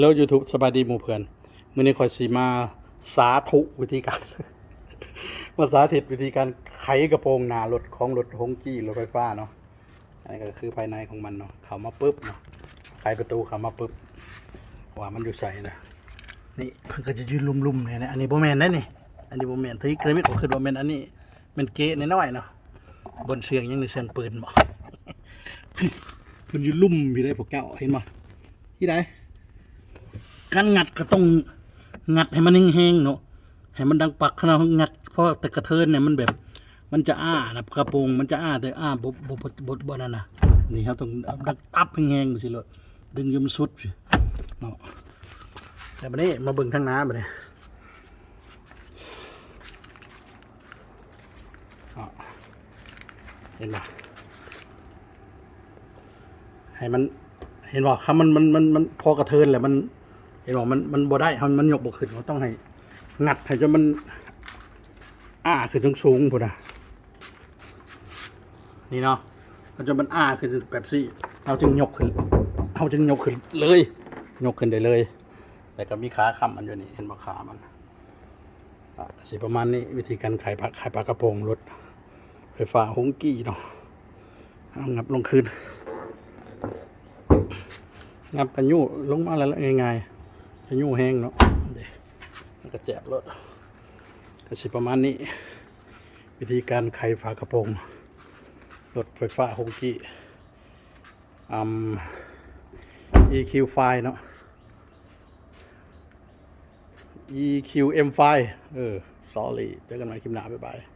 Hello YouTube สบายดีหมู่เพื่อนมื้อนี้คอยสีมาสาธุวิธีการ มาสาธิตวิธีการไขกระโปรงหน้ารถของรถฮงกี้รถไฟฟ้าเนาะอันนี้ก็คือภายในของมันเนาะเข้ามาปุ๊บเนาะไขประตูเข้ามาปุ๊บว่ามันอยู่ใส่นะนี่เพิ่นก็จะยืนลุ่มๆเนี่ยนะอันนี้โบแมนนะนี่ อันนี้โบแมนที่เคยมิดผมคือบ่แมนอันนี้มันเก๊น้อยๆเนาะบนเสียงยังในเสียงปืนบ่เพิ่นยืนลุ่มพี่ได้พวกเจ้าเห็นบ่ที่ใด การงัดก็ต้องงัดให้มันแห้งๆเนาะให้มันดังปักขนาดงัดเพราะแต่กระเทินเนี่ยมันแบบ มันจะอ้านะกระโปรงมันจะอ้าแต่อ้าบบบบบบบนั่นน่ะนี่ครับต้องดังตับแห้งๆสิเลยดึงยมสุดเนาะแต่บัดนี้มาเบิ่งทางน้ำบัดนี้เห็นปะให้มัน เห็นว่าคำมันมันมันมันพอกระเทินแหละมัน ห็นว่ามันมันบ่ได้มันมันยกบ่ขึ้นเราต้องให้งัดให้จนมัน อ้าขึ้นสูงสูงๆพุ่นนะนี่เนาะมันจนมันอ้าขึ้นแบบซี่เราจึงยกขึ้นเราจึงยกขึ้นเลย ยกขึ้นได้เลย แต่ก็มีขาค้ำมันอยู่นี่เห็นบ่ขามันอะสิประมาณนี้วิธีการไขผักไขปลากระโปรงรถไฟฟ้าหงกี้เนาะเอางับลงคืนงับกันยู่ลงมาแล้วง่ายๆ จะยู่แห้งเนาะเดี๋ยวมันก็แจบรถก็สิประมาณนี้ วิธีการไขฝากระโปรงรถไฟฟ้าฮงกี้อืม EQ ไฟเนาะ EQM ไฟเออ sorry เจอกันใหม่คลิปหน้าบ๊ายบาย